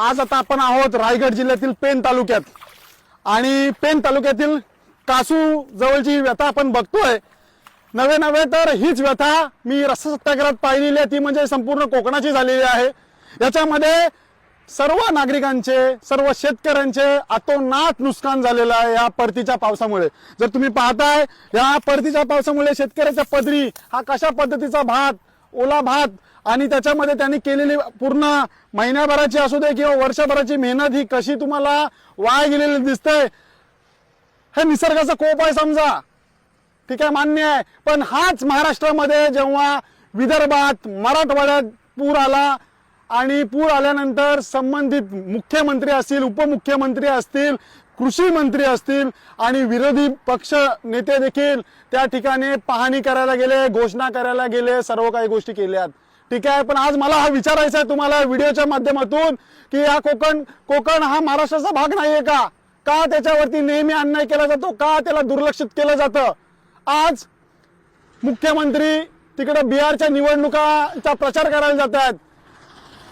आज आता आपण आहोत रायगड जिल्ह्यातील पेन तालुक्यात. आणि पेन तालुक्यातील कासू जवळची व्यथा आपण बघतोय. नवे नवे तर हीच व्यथा मी रस्ता सत्याग्रहात पाहिलेली आहे. ती म्हणजे संपूर्ण कोकणाची झालेली आहे. याच्यामध्ये सर्व नागरिकांचे सर्व शेतकऱ्यांचे अतोनात नुकसान झालेलं आहे या परतीच्या पावसामुळे. जर तुम्ही पाहताय या परतीच्या पावसामुळे शेतकऱ्याच्या पदरी हा कशा पद्धतीचा भात ओला भात आणि त्याच्यामध्ये त्यांनी केलेली पूर्ण महिन्याभराची असू दे किंवा वर्षभराची मेहनत ही कशी तुम्हाला वाया गेलेली दिसते हे निसर्गाचा कोप आहे समजा. ठीक आहे मान्य आहे. पण हाच महाराष्ट्रामध्ये जेव्हा विदर्भात मराठवाड्यात पूर आला आणि पूर आल्यानंतर संबंधित मुख्यमंत्री असतील उपमुख्यमंत्री असतील कृषी मंत्री असतील आणि विरोधी पक्ष नेते देखील त्या ठिकाणी पाहणी करायला गेले घोषणा करायला गेले सर्व काही गोष्टी केल्यात. ठीक आहे पण आज मला हा विचारायचा आहे तुम्हाला व्हिडिओच्या माध्यमातून की हा कोकण कोकण हा महाराष्ट्राचा भाग नाहीये का? का त्याच्यावरती नेहमी अन्याय केला जातो? का त्याला दुर्लक्षित केलं जातं? आज मुख्यमंत्री तिकडे बिहारच्या निवडणुकाचा प्रचार करायला जात आहेत.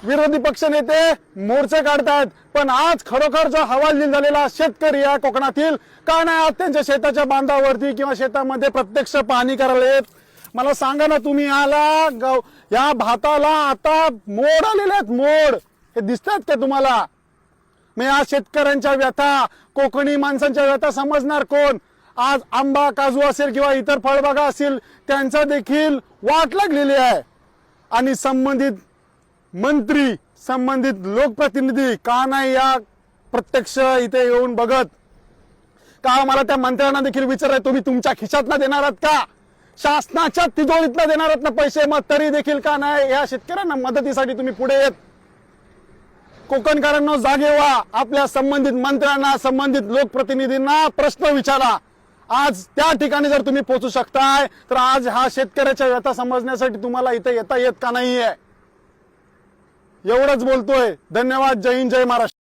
विरोधी पक्ष नेते मोर्चे काढतात पण आज खरोखर जो हवालदिल झालेला शेतकरी या कोकणातील का नाही आज त्यांच्या शेताच्या बांधावरती किंवा शेतामध्ये प्रत्यक्ष पाहणी करायला येत? मला सांगा ना तुम्ही याला गव- या भाताला आता मोड आलेले आहेत मोड. हे दिसतात का तुम्हाला? मग या शेतकऱ्यांच्या व्यथा कोकणी माणसांच्या व्यथा समजणार कोण? आज आंबा काजू असेल किंवा इतर फळबागा असतील त्यांचा देखील वाट लागलेली आहे. आणि संबंधित मंत्री संबंधित लोकप्रतिनिधी का नाही या प्रत्यक्ष इथे येऊन बघत? का मला त्या मंत्र्यांना देखील विचाराय तुम्ही तुमच्या खिशातला देणार आहात का? शासनाच्या तिजोरीतला देणार आहात ना पैसे? मग तरी देखील का नाही? या शेतकऱ्यांना मदतीसाठी तुम्ही पुढे येत. कोकणकरांना जागे व्हा. आपल्या संबंधित मंत्र्यांना संबंधित लोकप्रतिनिधींना प्रश्न विचारा. आज त्या ठिकाणी जर तुम्ही पोहोचू शकताय तर आज हा शेतकऱ्याच्या व्यथा समजण्यासाठी तुम्हाला इथे येता येत का नाहीये? एवढंच बोलतोय. धन्यवाद. जय हिंद जय महाराष्ट्र.